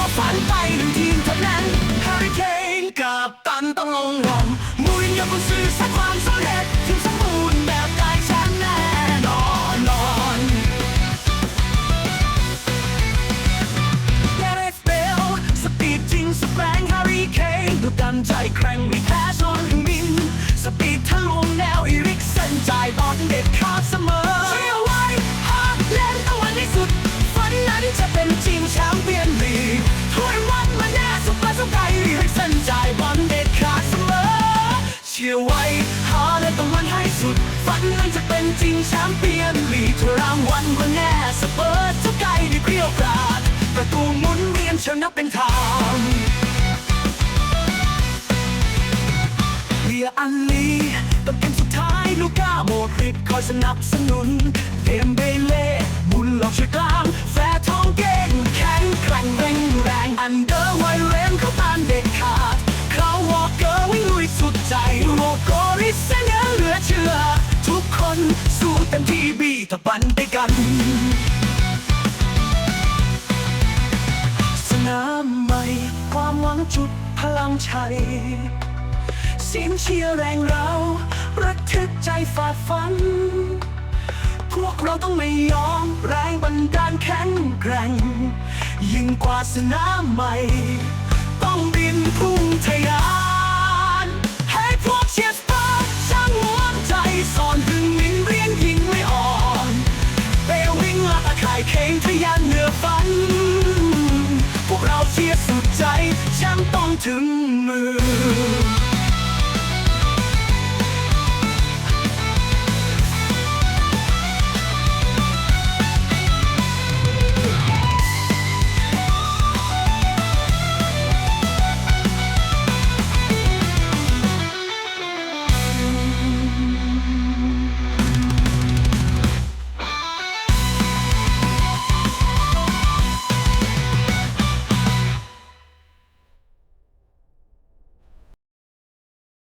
ัวฝันไปหนึ่งทีมเท่านั้นฮาริเคนกับตันต้องลงหลมมูรินโญ่กุนซือสร้างความสำเร็จทีมสมบูรณ์แบบได้แชมป์แน่นอนนอนแกเรฟเบลสปีดจริงสแปรงฮาริเคนดูดันใจแกร่งไม่แพ้ ชื่อไว้ หาเล่นตะวันให้สุด ฝันนั้นจะเป็นจริงแชมป์เปี้ยนลีกถ้วยรางวัลมาแน่สเปอร์จะไกลได้เกลียวกราด ประตูหมุนเวียนเชิงนับเป็นทางเรียอันลีต้นเกมสุดท้ายลูก้าโมดริดคอยสนับสนุนเดมเบเล่บุญหลอกช่วยกลาง รโกริสเซเนอเหลือเชื่อ ทุกคนสู้เต็มที่บีตะบันด้วยกัน สนามใหม่ ความหวังจุดพลังชัยเสียงเชียร์แรงเราระทึกใจฝ่าฟัน พวกเราต้องไม่ยอมแรงบันดาลแข็งแกร่ง ยิ่งกว่าสนามใหม่ ต้องบินพุ่งทะยาน ทะยานเหนือฝัน พวกเราเชียร์สุดใจแชมป์ต้องถึงมือ